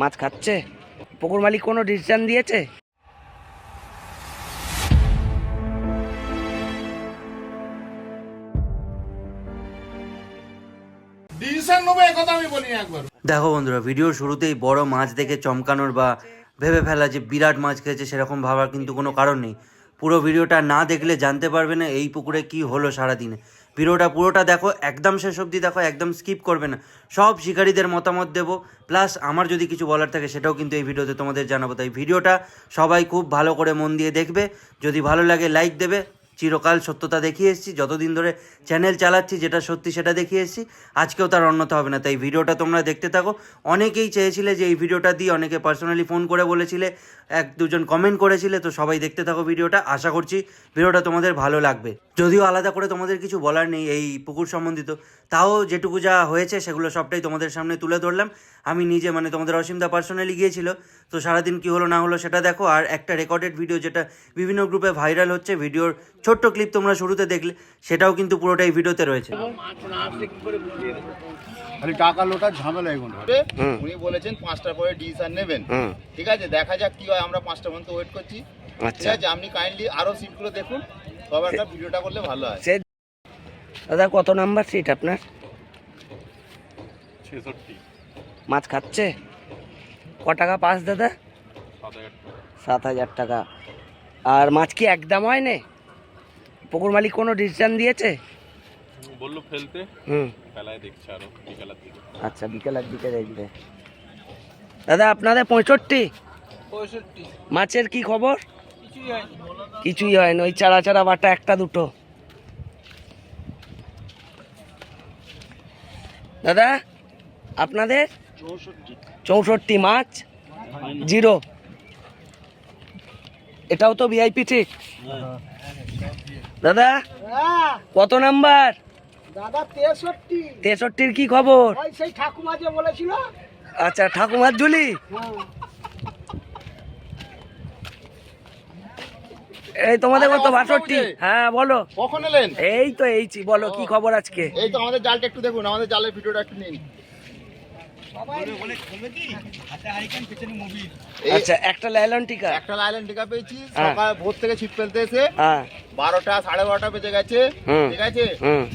মাছ খাচ্ছে? পুকুর মালিক কোনো ডিসিশন দিয়েছে? দেখো বন্ধুরা ভিডিওর শুরুতেই বড় মাছ দেখে চমকানোর বা ভেবে ফেলা যে বিরাট মাছ খেয়েছে সেরকম ভাবার কিন্তু কোনো কারণ নেই। পুরো ভিডিওটা না দেখলে জানতে পারবে না এই পুকুরে কি হলো সারাদিনে। ভিডিওটা পুরোটা দেখো, একদম শেষ অবধি দেখো, একদম স্কিপ করবে না। সব শিকারীদের মতামত দেবো। প্লাস আমার যদি কিছু বলার থাকে, সেটাও কিন্তু এই ভিডিওতে তোমাদের জানাব। তাই ভিডিওটা সবাই খুব ভালো করে মন দিয়ে দেখবে। যদি ভালো লাগে লাইক দেবে। চিরকাল সত্যতা দেখিয়ে এসেছি, যতদিন ধরে চ্যানেল চালাচ্ছি, যেটা সত্যি সেটা দেখিয়ে এসেছি, আজকেও তার অন্যতা হবে না। তাই ভিডিওটা তোমরা দেখতে থাকো। অনেকেই চেয়েছিলে যে এই ভিডিওটা দিয়ে অনেকে পার্সোনালি ফোন করে বলেছিলে, এক দুজন কমেন্ট করেছিলে, তো সবাই দেখতে থাকো ভিডিওটা। আশা করছি ভিডিওটা তোমাদের ভালো লাগবে। যদিও আলাদা করে তোমাদের কিছু বলার নেই এই পুকুর সম্বন্ধিত, তাও যেটুকু যা হয়েছে সেগুলো সবটাই তোমাদের সামনে তুলে ধরলাম। আমি নিজে মানে তোমাদের অসীমদা পার্সোনালি গিয়েছিল তো সারাদিন কি হলো না হলো সেটা দেখো। আর একটা রেকর্ডেড ভিডিও যেটা বিভিন্ন গ্রুপে ভাইরাল হচ্ছে ভিডিওর ছোট্ট ক্লিপ তোমরা শুরুতে দেখলে সেটাও কিন্তু পুরোটাই ভিডিওতে রয়েছে। খালি টাকা লোটার ঝামেলা এগুলো। উনি বলেছেন পাঁচটার পরে ডিসিশন নেবেন। হুম। ঠিক আছে দেখা যাক কি হয় আমরা পাঁচটা পর্যন্ত ওয়েট করছি। ঠিক আচ্ছা আছে আপনি কাইন্ডলি আরও সিটগুলো দেখুন তবে একটা ভিডিওটা করলে ভালো হয়। সে দাদা কত নাম্বার সিট আপনার? মাছ খাচ্ছে? ক টাকা পাস দাদা? সাত হাজার টাকা। আর মাছ কি একদম হয় না পুকুর মালিক কোনো ডিসিশন দিয়েছে? বলল ফেলতে। হুম। বেলায় দেখছে আরও বিকালের দিকে। আচ্ছা বিকেলের দিকে দেখবে। দাদা আপনাদের পঁয়ষট্টি? মাছের কি খবর? কিছুই হয় না ওই চারা চারা বাটা একটা দুটো। দাদা আপনাদের? চৌষট্টি। মাছ জিরো। এটাও তো ভিআইপি ঠিক। দাদা কত নাম্বার? দাদা তেষট্টি। তেষট্টির কি খবর? সেই ঠাকুমা যে বলেছিল। আচ্ছা ঠাকুমার ঝুলি? এই তোমাদের কত বাষট্টি। হ্যাঁ বলো। কখন এলেন? এই তো এইছি বলো কি খবর আজকে? এই তো আমাদের জালটা একটু দেখুন আমাদের জালের ভিডিওটা একটু নিন। আচ্ছা একটা লাইলন টিকা। একটা লাইলেন টিকা পেয়েছি। হ্যাঁ। সকাল ভোর থেকে ফেলতে এসে হ্যাঁ। বারোটা সাড়ে বারোটা বেজে গেছে। ঠিক আছে?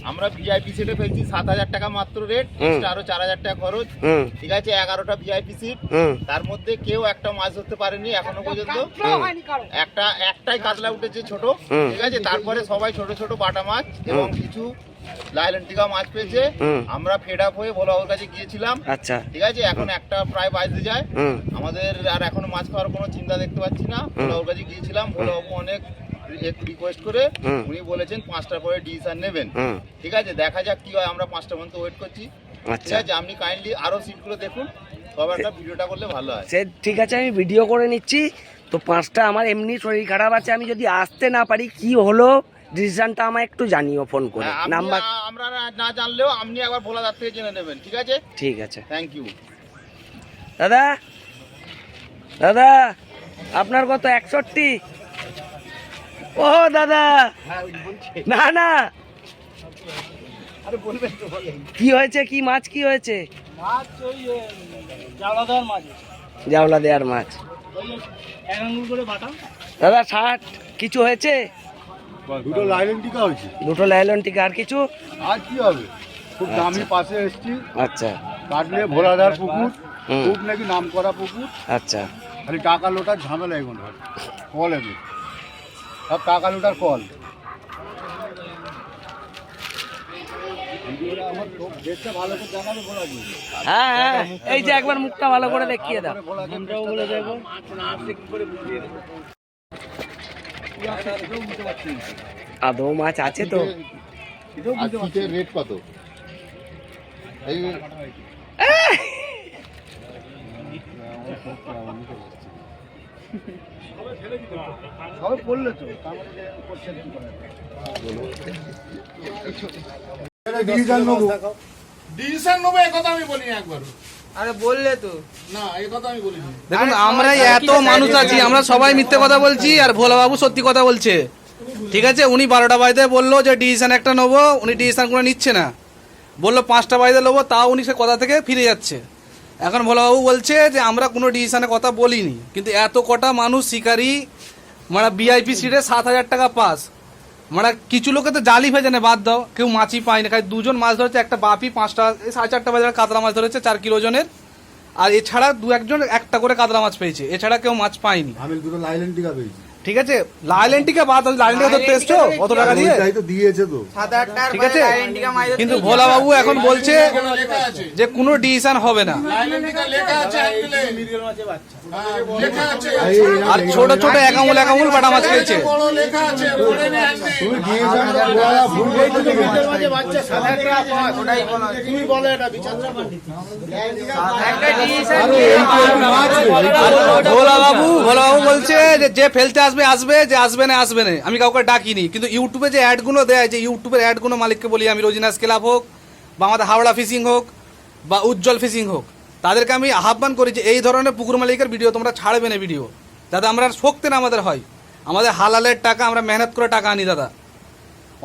আমরা ভিআইপি সিটে ফেলছি সাত হাজার টাকা মাত্র রেট। আরও চার হাজার টাকা খরচ। ঠিক আছে? এগারোটা ভিআইপি সিট তার মধ্যে কেউ একটা মাছ ধরতে পারেনি এখনও পর্যন্ত। একটা একটাই কাতলা উঠেছে ছোট। ঠিক আছে? তারপরে সবাই ছোট ছোট বাটা মাছ এবং কিছু লাইলেন্টিকা মাছ পেয়েছে। আমরা ফেড আপ হয়ে ভোলাবাবুর কাছে গিয়েছিলাম। আচ্ছা। ঠিক আছে? এখন একটা প্রায় বাজতে যায়। আমাদের আর এখনও মাছ খাওয়ার কোনো চিন্তা দেখতে পাচ্ছি না। ভোলাবাবুর কাছে গিয়েছিলাম। ভোলাবাবু অনেক রিকোয়েস্ট করে উনি বলেছেন পাঁচটার পরে ডিসিশন নেবেন। ঠিক আছে? দেখা যাক কি হয়। আমরা পাঁচটা পর্যন্ত ওয়েট করছি। ঠিক আচ্ছা আছে? আপনি কাইন্ডলি আরও সিটগুলো দেখুন। তবে একটা ভিডিওটা করলে ভালো হয়। সে ঠিক আছে আমি ভিডিও করে নিচ্ছি। তো পাঁচটা আমার এমনি শরীর খারাপ আছে। আমি যদি আসতে না পারি কি হলো? ডিসিশনটা আমায় একটু জানিও ফোন করে। হ্যাঁ, নাম্বার আমরা না- জানলেও আপনি একবার ভোলাদার থেকে জেনে নেবেন ঠিক আছে? ঠিক আছে। থ্যাংক ইউ দাদা দাদা আপনার কত একষট্টি? ও দাদা। না না। কি হয়েছে কি মাছ কি হয়েছে? জাওলা দেওয়ার মাছ। দাদা ষাট। কিছু হয়েছে? দুটো লাইলেন টিকা হয়েছে। দুটো লাইলন টিকা আর কিছু? আর কি হবে? খুব দামি পাশে এসছি। আচ্ছা। কাটলে ভোলাধার পুকুর। খুব নাকি নাম করা পুকুর। আচ্ছা। খালি টাকা লোটার ঝামেলা এগুলো কল এগুলো সব টাকা লোটার কল। হ্যাঁ হ্যাঁ এই যে একবার মুখটা ভালো করে দেখিয়ে দাও। ভোলা বলে দেবো। আদৌ মাছ আছে তো? রেট কত? সবাই তো করে? ডিসিশন নেব। একথা আমি বলি একবার আরে বললে তো। না এই কথা আমি বলিনি। দেখুন আমরা এত মানুষ আছি আমরা সবাই মিথ্যে কথা বলছি আর ভোলাবাবু সত্যি কথা বলছে। ঠিক আছে? উনি বারোটা বাজতে বলল যে ডিসিশন একটা নেব উনি ডিসিশন কোনো নিচ্ছে না। বলল পাঁচটা বাজে নেব তাও উনি সে কথা থেকে ফিরে যাচ্ছে। এখন ভোলাবাবু বলছে যে আমরা কোনো ডিসিশনে কথা বলিনি। কিন্তু এত কটা মানুষ শিকারি মানে বিআইপি সিটে সাত হাজার টাকা পাস। মানে কিছু লোকে তো জালি ভেজে নেয় বাদ দাও। কেউ মাছই পায়নি কারণ দুজন মাছ ধরেছে একটা বাপি পাঁচটা সাড়ে চারটা বাজার কাতলা মাছ ধরেছে চার কিলো ওজনের। আর এছাড়া দু একজন একটা করে কাতলা মাছ পেয়েছে। এছাড়া কেউ মাছ পায়নি। আমি দুটো পেয়েছি। ঠিক আছে? লাইলেন্টিকে বাদ লাইলেন্টিকা তো টেস্ট কত টাকা দিয়ে? ওইটাই তো দিয়েছে তো। ঠিক আছে? কিন্তু ভোলা বাবু এখন বলছে যে কোনো ডিসিশন হবে না। লাইলেন্টিকা লেখা আছে আছে আর ছোট ছোট একামুল একামুল বাটা মাছ খেয়েছে বড় লেখা আছে পড়ে নে আনতে তুমি দিয়েছেন তো ওরা ভুল বলতে দিয়েছে। মাঝে বাচ্চা সাত হাজার টাকা পাঁচ তুমি বলো এটা বিচার আরে এই তো একটু মাছ রে। ভোলা বাবু ভোলা বাবু বলছে যে যে ফেলতে আসবে আসবে যে আসবে না আসবে না। আমি কাউকে ডাকিনি। কিন্তু ইউটিউবে যে অ্যাডগুলো দেয় যে ইউটিউবের অ্যাডগুলো মালিককে বলি আমি রোজিনাস ক্লাব হোক বা আমাদের হাওড়া ফিশিং হোক বা উজ্জ্বল ফিশিং হোক তাদেরকে আমি আহ্বান করি যে এই ধরনের পুকুর মালিকের ভিডিও তোমরা ছাড়বে না ভিডিও। যাতে আমরা শক্তি না আমাদের হয়। আমাদের হালালের টাকা আমরা মেহনত করে টাকা আনি দাদা।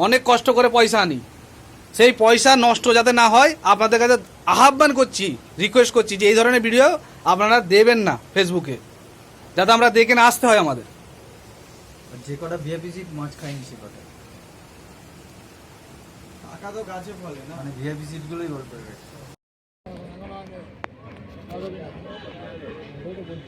অনেক কষ্ট করে পয়সা আনি। সেই পয়সা নষ্ট যাতে না হয় আপনাদের কাছে আহ্বান করছি রিকোয়েস্ট করছি যে এই ধরনের ভিডিও আপনারা দেবেন না ফেসবুকে যাতে আমরা দেখে না আসতে হয় আমাদের। যে কটা মাছ খায়নি সে কটা? টাকা তো গাছে ফলে না। মানে ভিআইপি সিট গুলোই বলতে হবে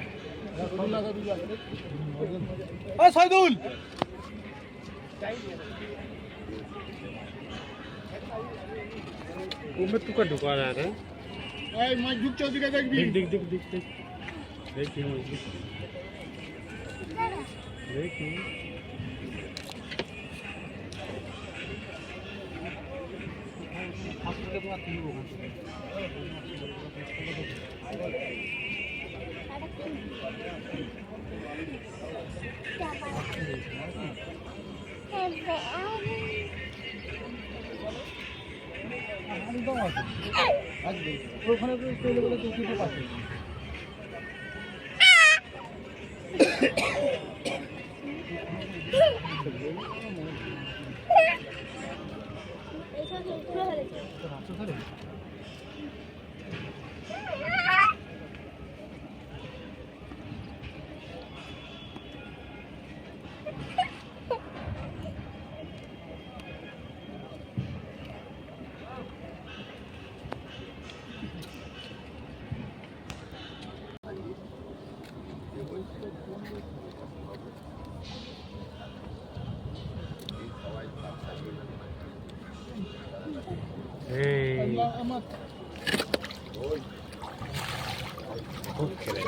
এই মাছ ঢুকছে ওদিকে দেখবি। ওখানে চলে গেলে চৌকিটা পাচ্ছে 좀 사려. Oi. Ok.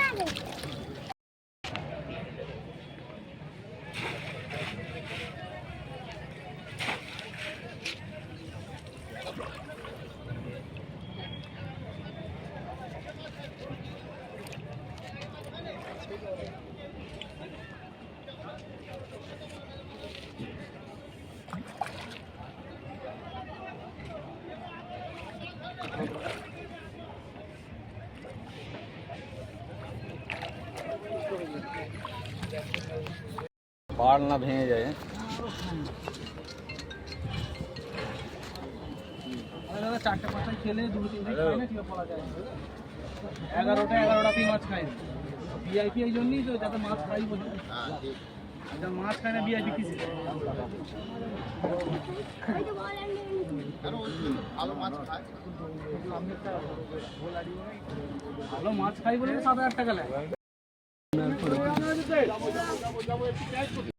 পাড় না ভেঙে যায় চারটে পাঁচটা খেলে দুটো তিনটে খাই না ঠিক বলা যায় এগারোটা এগারোটাতেই মাছ খাই ভিআইপি এই জন্যই তো যাতে মাছ খাই বলে মাছ খায় না ভিআইপি কিসে ভালো মাছ খায় ভালো মাছ খাই বলে সাত হাজার টাকা লাগে Vamos, ya vamos, ya voy a pintar.